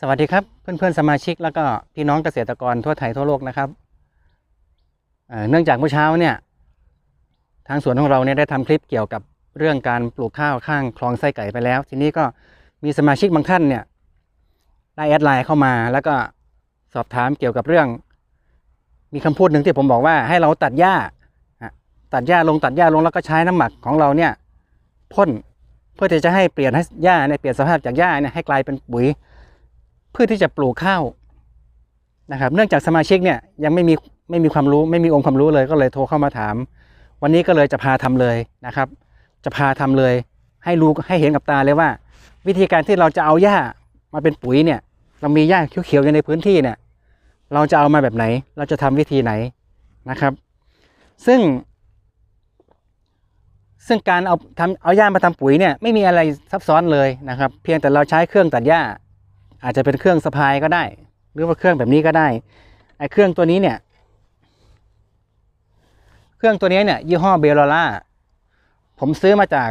สวัสดีครับเพื่อนๆสมาชิกแล้วก็พี่น้องเกษตรกรทั่วไทยทั่วโลกนะครับเเนื่องจากเมื่อเช้าเนี่ยทางสวนของเราเนี่ยได้ทำคลิปเกี่ยวกับเรื่องการปลูกข้าวข้างคลองไส้ไก่ไปแล้ว ทีนี้ก็มีสมาชิกบางท่านเนี่ยได้แอดไลน์เข้ามา แล้วก็สอบถามเกี่ยวกับเรื่อง มีคำพูดหนึ่งที่ผมบอกว่าให้เราตัดหญ้าตัดหญ้าลงตัดหญ้าลงแล้วก็ใช้น้ำหมักของเราเนี่ยพ่นเพื่อที่จะให้เปลี่ยนให้หญ้าเนี่ยเปลี่ยนสภาพจากหญ้าเนี่ยให้กลายเป็นปุ๋ย พื่อที่จะปลูกข้าวนะครับ เนื่องจากสมาชิกเนี่ยยังไม่มีไม่มีความรู้ไม่มีองค์ความรู้เลยก็เลยโทรเข้ามาถาม วันนี้ก็เลยจะพาทำเลยนะครับ จะพาทำเลย ให้รู้ให้เห็นกับตาเลยว่า วิธีการที่เราจะเอาหญ้ามาเป็นปุ๋ยเนี่ย เรามีหญ้าเขียวๆอยู่ในพื้นที่เนี่ยเราจะเอามาแบบไหน เราจะทำวิธีไหนนะครับ ซึ่ง ซึ่งการเอาทำเอาหญ้ามาทำปุ๋ยเนี่ยไม่มีอะไรซับซ้อนเลยนะครับ เพียงแต่เราใช้เครื่องตัดหญ้า อาจจะเป็นเครื่องสะพายก็ได้ หรือว่าเครื่องแบบนี้ก็ได้ไอ้เครื่องตัวนี้เนี่ย เครื่องตัวนี้เนี่ย ยี่ห้อเบลล่าผมซื้อมาจาก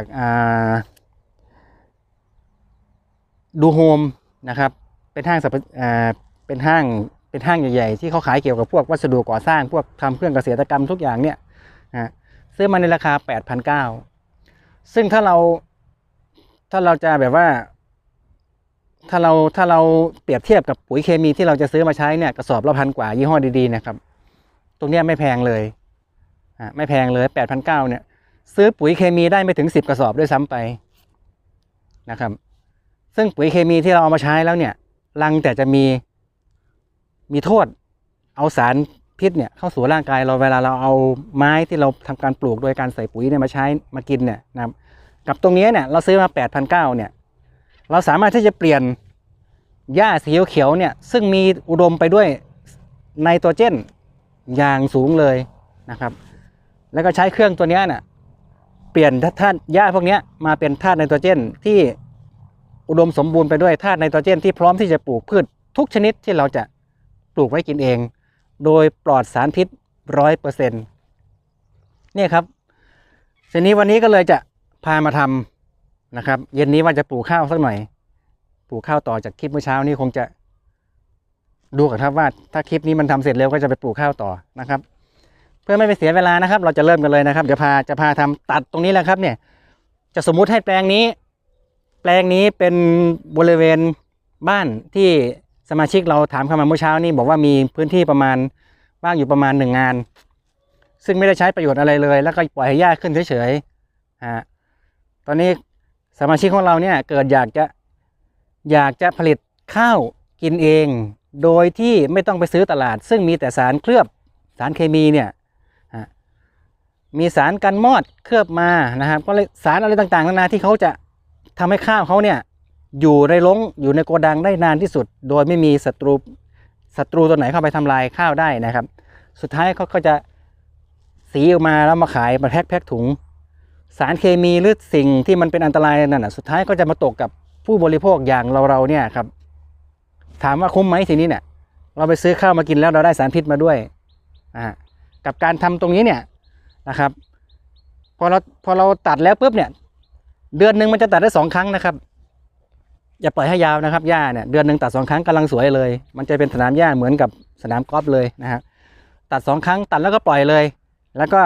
ดูโฮมนะครับ เป็นห้างสรรพเป็นห้างเป็นห้างใหญ่ๆ ที่เขาขายเกี่ยวกับพวกวัสดุก่อสร้างพวกทำเครื่องเกษตรกรรมทุกอย่างเนี่ยนะซื้อมาในราคาแปดพันเก้าซึ่งถ้าเราถ้าเราจะแบบว่า ถ้าเราถ้าเราเปรียบเทียบกับปุ๋ยเคมีที่เราจะซื้อมาใช้เนี่ยกระสอบละพันกว่ายี่ห้อดีๆนะครับตรงนี้ไม่แพงเลยอ่าไม่แพงเลยแปดพันเก้าเนี่ย ซื้อปุ๋ยเคมีได้ไม่ถึงสิบกระสอบด้วยซ้ำไปนะครับ ซึ่งปุ๋ยเคมีที่เราเอามาใช้แล้วเนี่ย รังแต่จะมีมีโทษ เอาสารพิษเนี่ยเข้าสู่ร่างกายเราเวลาเราเอาไม้ที่เราทำการปลูกโดยการใส่ปุ๋ยเนี่ยมาใช้มากินเนี่ยนะครับกับตรงนี้เนี่ยเราซื้อมาแปดพันเก้าเนี่ย เราสามารถที่จะเปลี่ยนหญ้าสีเขียวเนี่ยซึ่งมีอุดมไปด้วยไนโตรเจนอย่างสูงเลยนะครับ แล้วก็ใช้เครื่องตัวนี้ยน่ะเปลี่ยนธาตุหญ้าพวกนี้มาเป็นธาตุไนโตรเจนที่อุดมสมบูรณ์ไปด้วยธาตุไนโตรเจนที่พร้อมที่จะปลูกพืชทุกชนิดที่เราจะปลูกไว้กินเอง โดยปลอดสารพิษร้อยเปอร์เซ็นต์เนี่ยครับทีนี้วันนี้ก็เลยจะพามาทำ นะครับเย็นนี้ว่าจะปลูกข้าวสักหน่อย ปลูกข้าวต่อจากคลิปเมื่อเช้านี้คงจะ ดูกันครับว่าถ้าคลิปนี้มันทำเสร็จเร็วก็จะไปปลูกข้าวต่อนะครับ เพื่อไม่ไปเสียเวลานะครับ เราจะเริ่มกันเลยนะครับเดี๋ยวพาจะพาทำตัดตรงนี้แหละครับ เนี่ย จะสมมุติให้แปลงนี้ แปลงนี้เป็นบริเวณบ้านที่สมาชิกเราถามเข้ามาเมื่อเช้านี้บอกว่ามีพื้นที่ประมาณว่างอยู่ประมาณหนึ่งงาน ซึ่งไม่ได้ใช้ประโยชน์อะไรเลย แล้วก็ปล่อยให้หญ้าขึ้นเฉยๆฮะตอนนี้ สมาชิกของเราเนี่ยเกิดอยากจะอยากจะผลิตข้าวกินเอง โดยที่ไม่ต้องไปซื้อตลาด ซึ่งมีแต่สารเคลือบสารเคมีเนี่ยมีสารกันมอดเคลือบมานะครับก็เลยสารอะไรต่างๆนานาที่เขาจะทำให้ข้าวเขาเนี่ยอยู่ในลงอยู่ในโกดังได้นานที่สุด โดยไม่มีศัตรูศัตรูตัวไหนเข้าไปทำลายข้าวได้นะครับ สุดท้ายเขาก็จะสีออกมาแล้วมาขายมาแพ็คแพ็คถุง สารเคมีหรือสิ่งที่มันเป็นอันตรายนั่นนะสุดท้ายก็จะมาตกกับผู้บริโภคอย่างเราเราเนี่ยครับ ถามว่าคุ้มไหมทีนี้เนี่ย เราไปซื้อข้าวมากินแล้วเราได้สารพิษมาด้วยอ่ากับการทำตรงนี้เนี่ยนะครับพอเราพอเราตัดแล้วปุ๊บเนี่ย เดือนหนึ่งมันจะตัดได้สองครั้งนะครับ อย่าปล่อยให้ยาวนะครับหญ้าเนี่ยเดือนหนึ่งตัดสองครั้งกำลังสวยเลย มันจะเป็นสนามหญ้าเหมือนกับสนามกอล์ฟเลยนะฮะตัดสองครั้งตัดแล้วก็ปล่อยเลย แล้วก็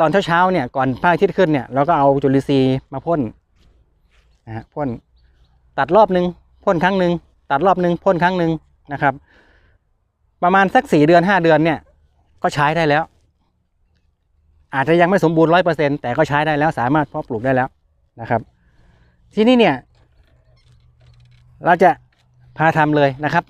ตอนเช้าๆเนี่ยก่อนพระอาทิตย์ขึ้นเนี่ยเราก็เอาจุลินทรีย์มาพ่นนะฮะพ่นตัดรอบหนึ่งพ่นครั้งหนึ่งตัดรอบหนึ่งพ่นครั้งหนึ่งนะครับ ประมาณสักสี่เดือนห้าเดือนเนี่ยก็ใช้ได้แล้ว อาจจะยังไม่สมบูรณ์ร้อยเปอร์เซ็นแต่ก็ใช้ได้แล้วสามารถเพาะปลูกได้แล้วนะครับ ที่นี้เนี่ย เราจะพาทำเลยนะครับ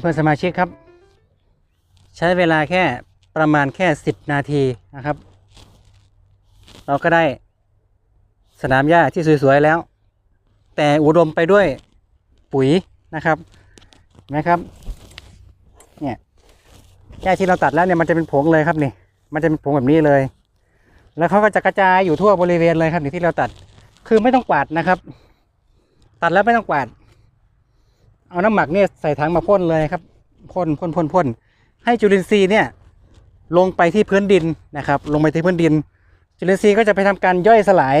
เพื่อนๆสมาชิกครับ ใช้เวลาแค่ประมาณแค่ 10 นาทีนะครับ เราก็ได้สนามหญ้าที่สวยๆแล้ว แต่อุดมไปด้วยปุ๋ยนะครับเห็นะครับเนี่ยหญ้าที่เราตัดแล้วเนี่ยมันจะเป็นผงเลยครับนี่ มันจะเป็นผงแบบนี้เลย แล้วเขาก็จะกระจายอยู่ทั่วบริเวณเลยครับนี่ที่เราตัดคือไม่ต้องกวาดนะครับ ตัดแล้วไม่ต้องกวาด เอาน้ำหมักเนี่ยใส่ถังมาพ่นเลยครับพ่นพ่นพ่นพ่นให้จุลินทรีย์เนี่ยลงไปที่พื้นดินนะครับ ลงไปที่พื้นดิน จุลินทรีย์ก็จะไปทำการย่อยสลาย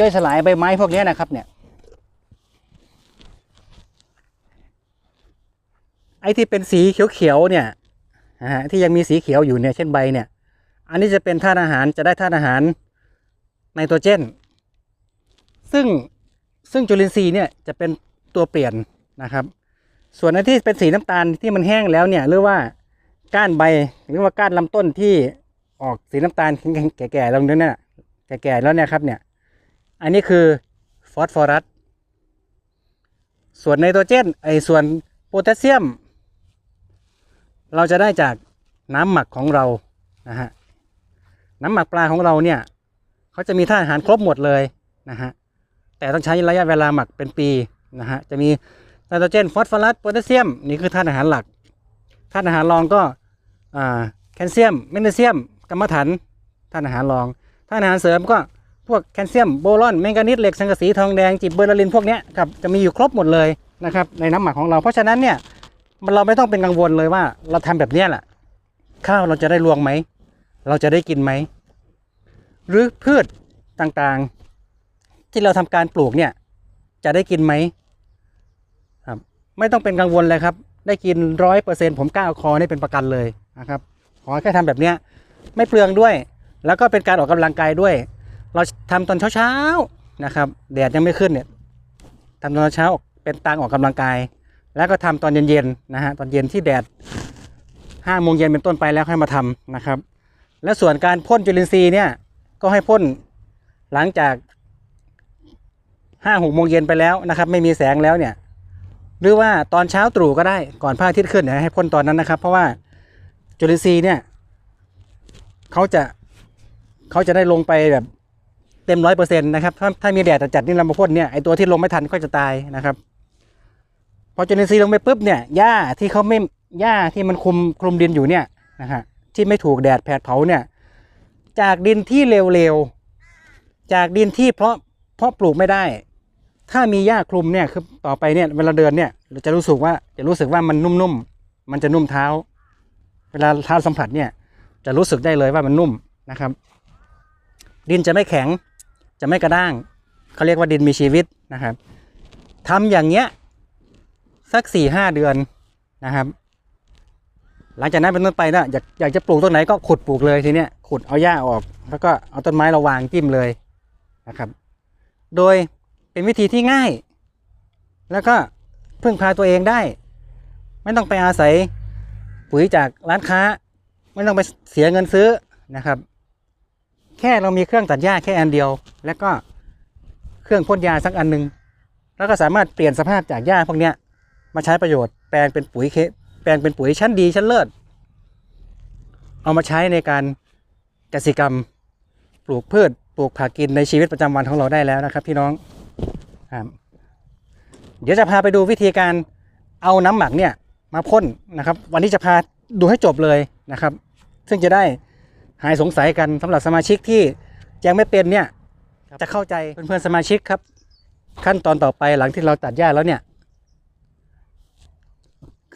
ย่อยสลายใบไม้พวกนี้นะครับเนี่ยไอ้ที่เป็นสีเขียวๆเนี่ยฮะที่ยังมีสีเขียวอยู่เนี่ยเช่นใบเนี่ย อันนี้จะเป็นธาตุอาหารจะได้ธาตุอาหารไนโตรเจน ซึ่งซึ่งจุลินทรีย์เนี่ยจะเป็นตัวเปลี่ยน นะครับ ส่วนอันที่เป็นสีน้ำตาลที่มันแห้งแล้วเนี่ยหรือว่าก้านใบหรือว่าก้านลำต้นที่ออกสีน้ำตาลแก่ๆลงนั้นน่ะแก่ๆแล้วเนี่ยครับเนี่ย อันนี้คือฟอสฟอรัส ส่วนไนโตรเจนไอส่วนโพแทสเซียม เราจะได้จากน้ำหมักของเรานะฮะน้ำหมักปลาของเราเนี่ยเขาจะมีธาตุอาหารครบหมดเลยนะฮะแต่ต้องใช้ระยะเวลาหมักเป็นปีนะฮะจะมี ไนโตรเจนฟอสฟอรัสโพแทสเซียมนี่คือธาตุอาหารหลักธาตุอาหารรองก็แคลเซียมแมกนีเซียมกัมมันถันธาตุอาหารรองธาตุอาหารเสริมก็พวกแคลเซียมโบรอนแมงกานีสเหล็กสังกะสีทองแดงจิบเบอร์ลินพวกนี้ครับจะมีอยู่ครบหมดเลยนะครับในน้ำหมักของเราเพราะฉะนั้นเนี่ยมันเราไม่ต้องเป็นกังวลเลยว่า เราทำแบบนี้แหละข้าวเราจะได้รวงไหม เราจะได้กินไหม หรือพืชต่างๆ ที่เราทำการปลูกเนี่ยจะได้กินไหม ไม่ต้องเป็นกังวลเลยครับ ได้กินร้อยเปอร์เซ็นผมกล้าเอาคอนี่เป็นประกันเลยนะครับ ขอแค่ทำแบบเนี้ยไม่เปลืองด้วย แล้วก็เป็นการออกกำลังกายด้วย เราทำตอนเช้าๆนะครับแดดยังไม่ขึ้นเนี่ยทำตอนเช้าเป็นตังออกกำลังกาย แล้วก็ทำตอนเย็นๆนะฮะตอนเย็นที่แดดห้าโมงเย็นเป็นต้นไปแล้วค่อยมาทำนะครับ และส่วนการพ่นจุลินทรีย์เนี่ยก็ให้พ่นหลังจากห้าหกโมงเย็นไปแล้วนะครับ ไม่มีแสงแล้วเนี่ย หรือว่าตอนเช้าตรู่ก็ได้ก่อนพระอาทิตย์ขึ้นเนี่ยให้พ่นตอนนั้นนะครับ เพราะว่าจุลินทรีย์เนี่ยเขาจะเขาจะได้ลงไปแบบเต็มร้อยเปอร์เซ็นต์นะครับถ้าถ้ามีแดดจัดนี่เรามาพ่นเนี่ยไอตัวที่ลงไม่ทันก็จะตายนะครับพอจุลินทรีย์ลงไปปุ๊บเนี่ยหญ้าที่เขาไม่หญ้าที่มันคลุมคลุมดินอยู่เนี่ยนะฮะที่ไม่ถูกแดดแผดเผาเนี่ย จากดินที่เร็วๆจากดินที่เพาะเพาะปลูกไม่ได้ ถ้ามีหญ้าคลุมเนี่ยคือต่อไปเนี่ยเวลาเดินเนี่ยเราจะรู้สึกว่าจะรู้สึกว่ามันนุ่มๆมันจะนุ่มเท้า เวลาเท้าสัมผัสเนี่ยจะรู้สึกได้เลยว่ามันนุ่มนะครับ ดินจะไม่แข็งจะไม่กระด้างเขาเรียกว่าดินมีชีวิตนะครับทำอย่างเงี้ยสักสี่ห้าเดือนนะครับ หลังจากนั้นเป็นต้นไปนะอยากอยากจะปลูกต้นไหนก็ขุดปลูกเลยทีเนี้ยขุดเอาหญ้าออก แล้วก็เอาต้นไม้เราวางจิ้มเลยนะครับ โดย เป็นวิธีที่ง่าย แล้วก็พึ่งพาตัวเองได้ ไม่ต้องไปอาศัยปุ๋ยจากร้านค้า ไม่ต้องไปเสียเงินซื้อนะครับ แค่เรามีเครื่องตัดหญ้าแค่อันเดียว แล้วก็เครื่องพ่นยาสักอันหนึ่งแล้วก็สามารถเปลี่ยนสภาพจากหญ้าพวกเนี้ยมาใช้ประโยชน์แปลงเป็นปุ๋ยเคแปลงเป็นปุ๋ยชั้นดีชั้นเลิศเอามาใช้ในการเกษตรกรรม ปลูกพืชปลูกผักกินในชีวิตประจำวันของเราได้แล้วนะครับพี่น้อง ครับเดี๋ยวจะพาไปดูวิธีการเอาน้ำหมักเนี่ยมาพ่นนะครับ วันนี้จะพาดูให้จบเลยนะครับ ซึ่งจะได้หายสงสัยกันสำหรับสมาชิกที่ยังไม่เป็นเนี่ยจะเข้าใจเพื่อนๆสมาชิกครับ ขั้นตอนต่อไปหลังที่เราตัดหญ้าแล้วเนี่ย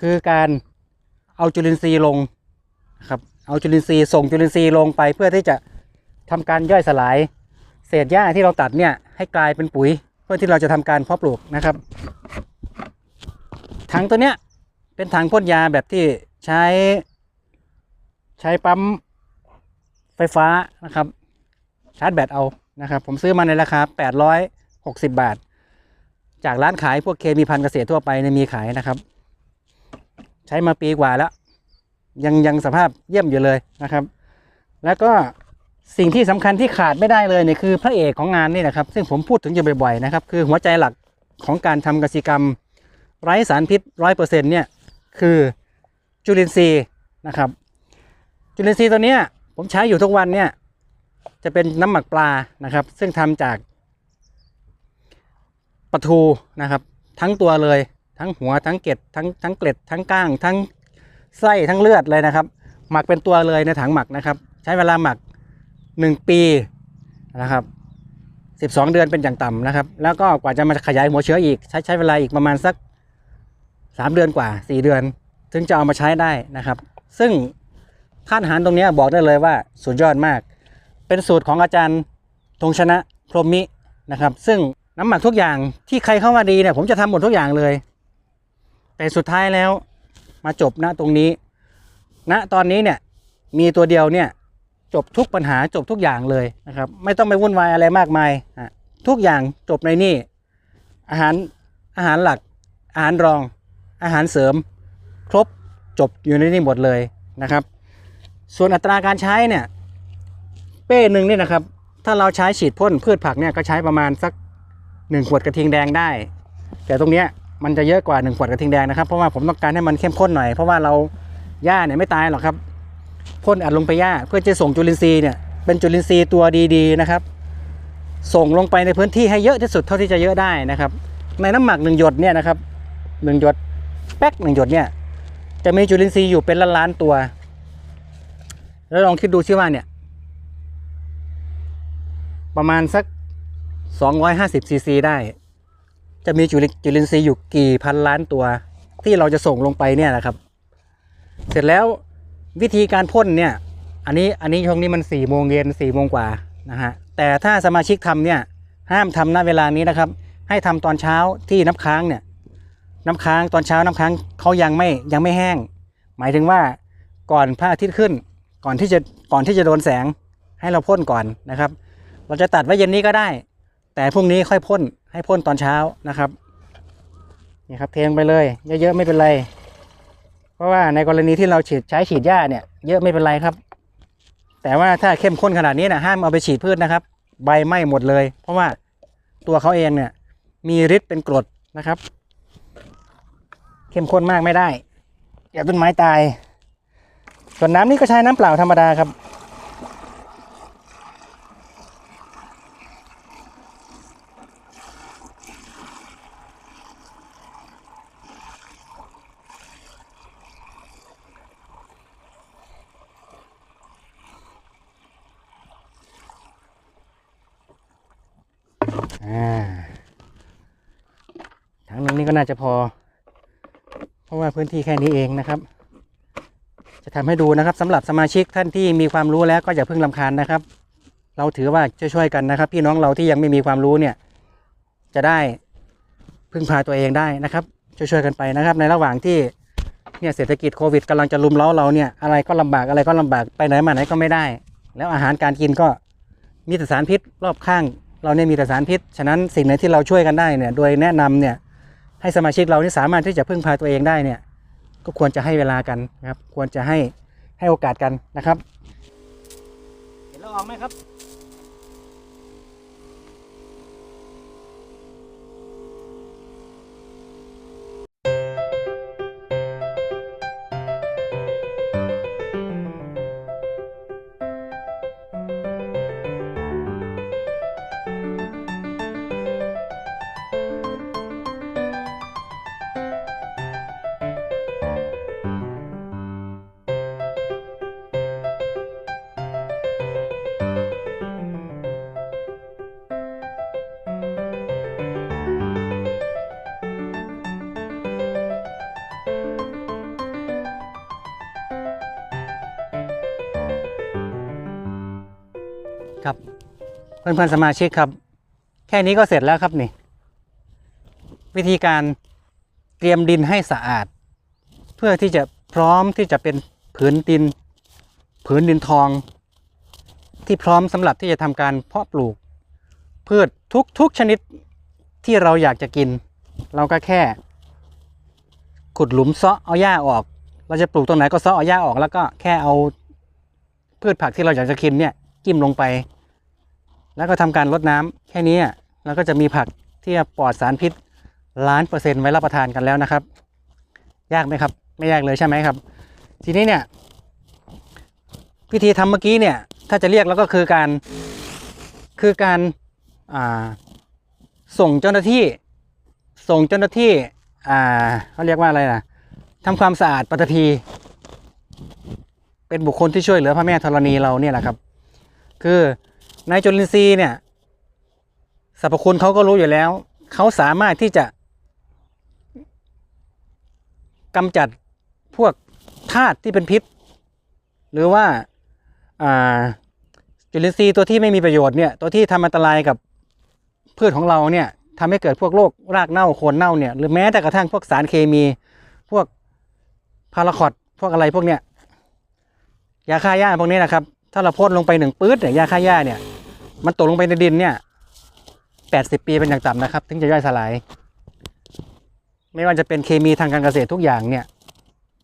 คือการเอาจุลินทรีย์ลงนะครับเอาจุลินทรีย์ส่งจุลินทรีย์ลงไปเพื่อที่จะทำการย่อยสลาย เศษหญ้าที่เราตัดเนี่ยให้กลายเป็นปุ๋ย เพื่อที่เราจะทำการเพาะปลูกนะครับ ถังตัวเนี้ยเป็นถังพ่นยาแบบที่ใช้ ใช้ปั๊มไฟฟ้านะครับ ชาร์จแบตเอานะครับ ผมซื้อมาในราคา 860 บาท จากร้านขายพวกเคมีพันเกษตรทั่วไปเนี่ยมีขายนะครับ ใช้มาปีกว่าแล้ว ยังยังสภาพเยี่ยมอยู่เลยนะครับ แล้วก็ สิ่งที่สำคัญที่ขาดไม่ได้เลยเนี่ยคือพระเอกของงานนี่นะครับ ซึ่งผมพูดถึงอยู่บ่อยๆนะครับ คือหัวใจหลักของการทำกสิกรรม ไร้สารพิษร้อยเปอร์เซ็นต์เนี่ยคือจุลินทรีย์นะครับ จุลินทรีย์ตัวเนี้ยผมใช้อยู่ทุกวันเนี่ยจะเป็นน้ำหมักปลานะครับ ซึ่งทำจากปลาทูนะครับ ทั้งตัวเลย ทั้งหัวทั้งเกล็ดทั้งทั้งเกล็ดทั้งก้าง ทั้งไส้ทั้งเลือดเลยนะครับ หมักเป็นตัวเลยในถังหมักนะครับ ใช้เวลาหมัก 1 ปีนะครับ 12 เดือนเป็นอย่างต่ำนะครับ แล้วก็กว่าจะมาขยายหัวเชื้ออีก ใช้ใช้เวลาอีกประมาณสัก 3 เดือนกว่า 4 เดือน ถึงจะเอามาใช้ได้นะครับ ซึ่งท่านอาหารตรงนี้บอกได้เลยว่าสุดยอดมาก เป็นสูตรของอาจารย์ธงชนะพรหมินะครับ ซึ่งน้ำหมักทุกอย่างที่ใครเข้ามาดีเนี่ยผมจะทำหมดทุกอย่างเลย แต่สุดท้ายแล้วมาจบณตรงนี้ณตอนนี้เนี่ยมีตัวเดียวเนี่ย จบทุกปัญหาจบทุกอย่างเลยนะครับ ไม่ต้องไปวุ่นวายอะไรมากมายทุกอย่างจบในนี่ อาหารอาหารหลัก อาหารรอง อาหารเสริม ครบจบอยู่ในนี่หมดเลยนะครับ ส่วนอัตราการใช้เนี่ย เป้หนึ่งเนี่ยนะครับ ถ้าเราใช้ฉีดพ่นพืชผักเนี่ยก็ใช้ประมาณสักหนึ่งขวดกระทิงแดงได้ แต่ตรงเนี้ยมันจะเยอะกว่าหนึ่งขวดกระทิงแดงนะครับเพราะว่าผมต้องการให้มันเข้มข้นหน่อยเพราะว่าเราหญ้าเนี่ยไม่ตายหรอกครับ พ่นอัดลงไปหญ้าเพื่อจะส่งจุลินทรีย์เนี่ยเป็นจุลินทรีย์ตัวดีๆนะครับ ส่งลงไปในพื้นที่ให้เยอะที่สุดเท่าที่จะเยอะได้นะครับ ในน้ำหมักหนึ่งหยดเนี่ยนะครับหนึ่งหยดแป๊กหนึ่งหยดเนี่ยจะมีจุลินทรีย์อยู่เป็นล้านล้านๆตัว แล้วลองคิดดูชิว่าเนี่ย ประมาณสัก 250ซีซีได้ จะมีจุลจุลินทรีย์อยู่กี่พันล้านตัว ที่เราจะส่งลงไปเนี่ยนะครับ เสร็จแล้ว วิธีการพ่นเนี่ย อันนี้อันนี้ช่วงนี้มัน4ี่โมงเย็นสี่โมงกว่านะฮะแต่ถ้าสมาชิกทำเนี่ยห้ามทำณเวลานี้นะครับ ให้ทำตอนเช้าที่น้ำค้างเนี่ยน้ำค้างตอนเช้าน้ำค้างเขายังไม่ยังไม่แห้ง หมายถึงว่าก่อนพระอาทิตย์ขึ้น ก่อนที่จะก่อนที่จะโดนแสงให้เราพ่นก่อนนะครับ เราจะตัดไว้เย็นนี้ก็ได้ แต่พรุ่งนี้ค่อยพ่นให้พ่นตอนเช้านะครับนี่ครับเทลงไปเลย เยอะๆไม่เป็นไร เพราะว่าในกรณีที่เราฉีดใช้ฉีดหญ้าเนี่ยเยอะไม่เป็นไรครับ แต่ว่าถ้าเข้มข้นขนาดนี้นะห้ามเอาไปฉีดพืชนะครับ ใบไหม้หมดเลย เพราะว่าตัวเขาเองเนี่ยมีฤทธิ์เป็นกรดนะครับ เข้มข้นมากไม่ได้เดี๋ยวต้นไม้ตาย ส่วนน้ำนี่ก็ใช้น้ำเปล่าธรรมดาครับ ถังหนึงนี่ก็น่าจะพอ เพราะว่าพื้นที่แค่นี้เองนะครับ จะทำให้ดูนะครับสำหรับสมาชิกท่านที่มีความรู้แล้วก็อย่าเพิ่งลำคาญนะครับ เราถือว่าช่วยๆกันนะครับ พี่น้องเราที่ยังไม่มีความรู้เนี่ย จะได้พึ่งพาตัวเองได้นะครับ ช่วยๆกันไปนะครับ ในระหว่างที่เนี่ยเศรษฐกิจโควิดกำลังจะลุมเล้าเราเนี่ยอะไรก็ลำบากอะไรก็ลำบากไปไหนมาไหนก็ไม่ได้ แล้วอาหารการกินก็มีแต่สารพิษรอบข้าง เราเนี่ยมีแต่สารพิษ ฉะนั้นสิ่งไหนที่เราช่วยกันได้เนี่ย โดยแนะนำเนี่ยให้สมาชิกเรานี่สามารถที่จะพึ่งพาตัวเองได้เนี่ยก็ควรจะให้เวลากันนะครับ ควรจะให้ให้โอกาสกันนะครับ เห็นแล้วออกไหมครับ ครับเพื่อนเพื่อนๆสมาชิกครับ แค่นี้ก็เสร็จแล้วครับนี่ วิธีการเตรียมดินให้สะอาด เพื่อที่จะพร้อมที่จะเป็นผืนดิน ผืนดินทอง ที่พร้อมสำหรับที่จะทำการเพาะปลูก พืชทุกทุกชนิดที่เราอยากจะกิน เราก็แค่ ขุดหลุมเซาะเอาหญ้าออก เราจะปลูกตรงไหนก็เซาะเอาหญ้าออกแล้วก็แค่เอาพืชผักที่เราอยากจะกินเนี่ยจิ้มลงไป แล้วก็ทำการรดน้ำแค่นี้อะเราก็จะมีผักที่ปลอดสารพิษล้านเปอร์เซ็นต์ไว้รับประทานกันแล้วนะครับ ยากไหมครับ ไม่ยากเลยใช่ไหมครับ ทีนี้เนี่ยพิธีทำเมื่อกี้เนี่ย ถ้าจะเรียกแล้วก็คือการคือการาส่งเจ้าหน้าที่ ส่งเจ้าหน้าที่เขาเรียกว่าอะไรนะทำความสะอาดปฐพี เป็นบุคคลที่ช่วยเหลือพระแม่ธรณีเราเนี่ยแหละครับ คือ นายจุลินทรีย์เนี่ยสรรพคุณเขาก็รู้อยู่แล้ว เขาสามารถที่จะกำจัดพวกธาตุที่เป็นพิษ หรือว่าจุลินทรีย์ตัวที่ไม่มีประโยชน์เนี่ยตัวที่ทำอันตรายกับพืชของเราเนี่ยทำให้เกิดพวกโรครากเน่าโคนเน่าเนี่ยหรือแม้แต่กระทั่งพวกสารเคมี พวกพาราคอตพวกอะไรพวกเนี้ยยาฆ่าหญ้าพวกนี้นะครับ ถ้าเราพ่นลงไปหนึ่งปื๊ดเนี่ยยาฆ่าหญ้าเนี่ย มันตกลงไปในดินเนี่ยแปดสิบปีเป็นอย่างต่ำนะครับ ถึงจะย่อยสลาย ไม่ว่าจะเป็นเคมีทางการเกษตรทุกอย่างเนี่ย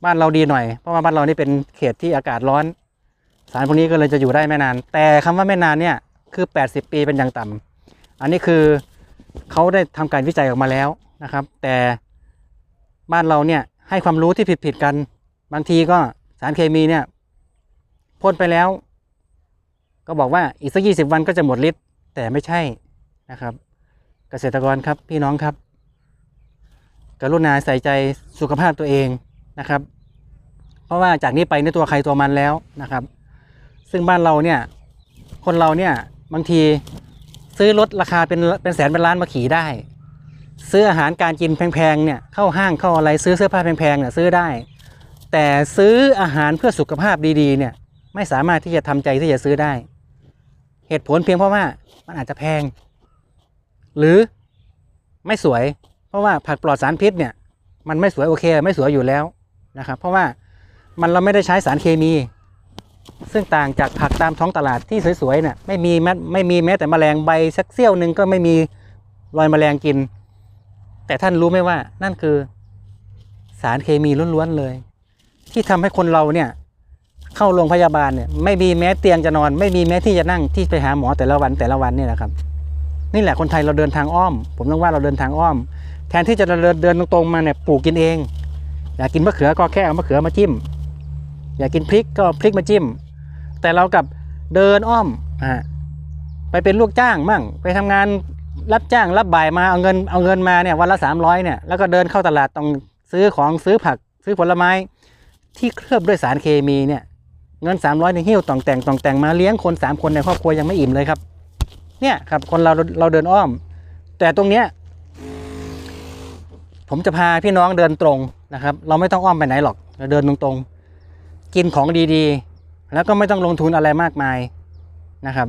บ้านเราดีหน่อย เพราะว่าบ้านเรานี่เป็นเขตที่อากาศร้อน สารพวกนี้ก็เลยจะอยู่ได้ไม่นาน แต่คำว่าไม่นานเนี่ยคือแปดสิบปีเป็นอย่างต่ำอันนี้คือเขาได้ทำการวิจัยออกมาแล้วนะครับ แต่บ้านเราเนี่ยให้ความรู้ที่ผิดๆกัน บางทีก็สารเคมีเนี่ยพ่นไปแล้ว ก็บอกว่าอีกสักยี่สิบวันก็จะหมดฤทธิ์แต่ไม่ใช่นะครับ เกษตรกรครับพี่น้องครับ กรุณาใส่ใจสุขภาพตัวเองนะครับ เพราะว่าจากนี้ไปในตัวใครตัวมันแล้วนะครับ ซึ่งบ้านเราเนี่ยคนเราเนี่ยบางทีซื้อรถราคาเป็นเป็นแสนเป็นล้านมาขี่ได้ ซื้ออาหารการกินแพงๆเนี่ยเข้าห้างเข้าอะไรซื้อเสื้อผ้าแพงๆเนี่ยซื้อได้ แต่ซื้ออาหารเพื่อสุขภาพดีๆเนี่ยไม่สามารถที่จะทำใจที่จะซื้อได้ เหตุผลเพียงเพราะว่ามันอาจจะแพง หรือไม่สวย เพราะว่าผักปลอดสารพิษเนี่ย มันไม่สวยโอเค ไม่สวยอยู่แล้วนะครับ เพราะว่ามันเราไม่ได้ใช้สารเคมี ซึ่งต่างจากผักตามท้องตลาดที่สวยๆเนี่ยไม่มีแม้ไม่มีแม้แต่แมลงใบสักเสี้ยวหนึ่งก็ไม่มีรอยแมลงกิน แต่ท่านรู้ไหมว่านั่นคือสารเคมีล้วนๆเลย ที่ทำให้คนเราเนี่ย เข้าโรงพยาบาลเนี่ยไม่มีแม้เตียงจะนอน ไม่มีแม้ที่จะนั่งที่ไปหาหมอแต่ละวันแต่ละวันเนี่ยนะครับ นี่แหละคนไทยเราเดินทางอ้อม ผมต้องว่าเราเดินทางอ้อม แทนที่จะเดินเดินตรงๆมาเนี่ยปลูกกินเอง อยากกินมะเขือก็แค่เอามะเขือมาจิ้ม อยากกินพริกก็พริกมาจิ้ม แต่เรากับเดินอ้อมอ่าไปเป็นลูกจ้างมั่ง ไปทำงานรับจ้างรับบ่ายมาเอาเงินเอาเงินมาเนี่ยวันละสามร้อยเนี่ยแล้วก็เดินเข้าตลาดต้องซื้อของซื้อผักซื้อผลไม้ที่เคลือบด้วยสารเคมีเนี่ย เงินสามร้อยในหิ้วต่องแต่งต่องแต่งมาเลี้ยงคนสามคนในครอบครัวยังไม่อิ่มเลยครับ เนี่ยครับคนเราเราเดินอ้อม แต่ตรงเนี้ยผมจะพาพี่น้องเดินตรงนะครับ เราไม่ต้องอ้อมไปไหนหรอกเราเดินตรงๆ กินของดีๆ แล้วก็ไม่ต้องลงทุนอะไรมากมายนะครับ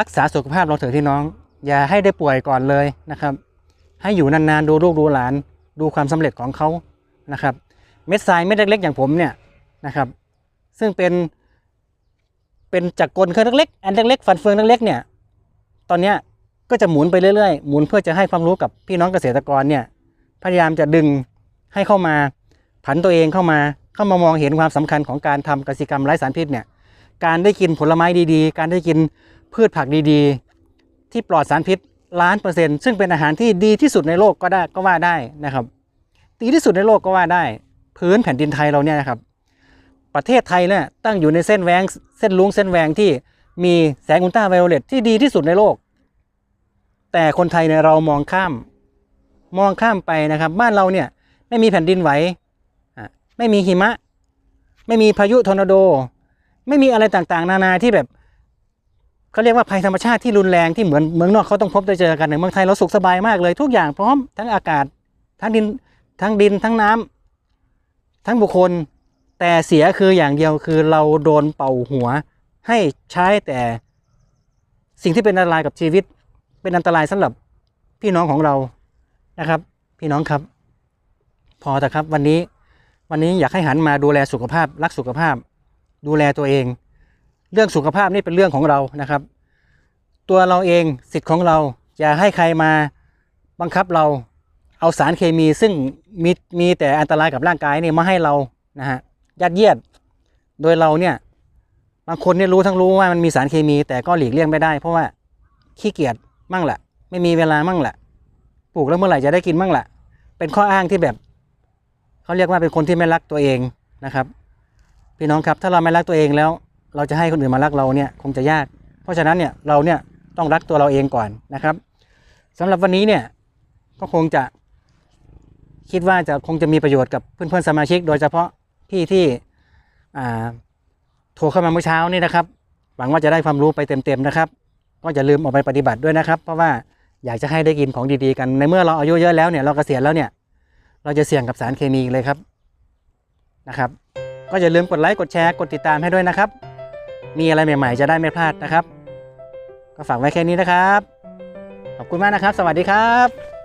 รักษาสุขภาพเราเถอะพี่น้อง อย่าให้ได้ป่วยก่อนเลยนะครับ ให้อยู่นานๆดูลูกดูหลาน ดูความสำเร็จของเขานะครับ เม็ดทรายเม็ดเล็ก ๆ อย่างผมเนี่ยนะครับ ซึ่งเป็น เป็นจักรกลเครื่องเล็กๆอันเล็กๆฟันเฟืองเล็กๆเนี่ยตอนเนี้ยก็จะหมุนไปเรื่อยๆ หมุนเพื่อจะให้ความรู้กับพี่น้องเกษตรกรเนี่ยพยายามจะดึงให้เข้ามา ผันตัวเองเข้ามาเข้ามามองเห็นความสำคัญของการทำกสิกรรมไร้สารพิษเนี่ยการได้กินผลไม้ดีๆ การได้กินพืชผักดีๆ ที่ปลอดสารพิษล้านเปอร์เซ็นต์ซึ่งเป็นอาหารที่ดีที่สุดในโลกก็ได้ก็ว่าได้นะครับดีที่สุดในโลกก็ว่าได้ พื้นแผ่นดินไทยเราเนี่ยนะครับ ประเทศไทยเนี่ยตั้งอยู่ในเส้นแหวงเส้นลุงเส้นแหวงที่มีแสงอุลตราไวโอเลตที่ดีที่สุดในโลก แต่คนไทยเนี่ยเรามองข้ามมองข้ามไปนะครับ บ้านเราเนี่ยไม่มีแผ่นดินไหวไม่มีหิมะ ไม่มีพายุทอร์นาโด ไม่มีอะไรต่างๆ นานาที่แบบเขาเรียกว่าภัยธรรมชาติที่รุนแรงที่เหมือนเมืองนอกเขาต้องพบได้เจอกันในเมืองไทยเราสุขสบายมากเลย ทุกอย่างพร้อมทั้งอากาศ ทั้งดินทั้งดินทั้งน้ำทั้งบุคคล แต่เสียคืออย่างเดียวคือเราโดนเป่าหัว ให้ใช้แต่สิ่งที่เป็นอันตรายกับชีวิต เป็นอันตรายสำหรับพี่น้องของเรานะครับ พี่น้องครับ พอแต่ครับวันนี้วันนี้อยากให้หันมาดูแลสุขภาพรักสุขภาพ ดูแลตัวเอง เรื่องสุขภาพนี่เป็นเรื่องของเรานะครับ ตัวเราเองสิทธิ์ของเราอย่าให้ใครมาบังคับเราเอาสารเคมีซึ่งมีมีแต่อันตรายกับร่างกายเนี่ยมาให้เรานะฮะ ยัดเยียด โดยเราเนี่ยบางคนเนี่ยรู้ทั้งรู้ว่ามันมีสารเคมี แต่ก็หลีกเลี่ยงไม่ได้ เพราะว่าขี้เกียจมั่งแหละไม่มีเวลามั่งแหละปลูกแล้วเมื่อไหร่จะได้กินบ้างแหละเป็นข้ออ้างที่แบบเขาเรียกว่าเป็นคนที่ไม่รักตัวเองนะครับ พี่น้องครับถ้าเราไม่รักตัวเองแล้ว เราจะให้คนอื่นมารักเราเนี่ยคงจะยาก เพราะฉะนั้นเนี่ยเราเนี่ยต้องรักตัวเราเองก่อนนะครับสำหรับวันนี้เนี่ยก็คงจะคิดว่าจะคงจะมีประโยชน์กับเพื่อนๆสมาชิก โดยเฉพาะ พี่ที่โทรเข้ามาเมื่อเช้านี่นะครับ หวังว่าจะได้ความรู้ไปเต็มๆนะครับ ก็อย่าลืมออกไปปฏิบัติด้วยนะครับ เพราะว่าอยากจะให้ได้กินของดีๆกัน ในเมื่อเราอายุเยอะแล้วเนี่ยเราเกษียณแล้วเนี่ย เราจะเสี่ยงกับสารเคมีเลยครับนะครับ ก็อย่าลืมกดไลค์กดแชร์กดติดตามให้ด้วยนะครับ มีอะไรใหม่ๆ จะได้ไม่พลาดนะครับ ก็ฝากไว้แค่นี้นะครับ ขอบคุณมากนะครับ สวัสดีครับ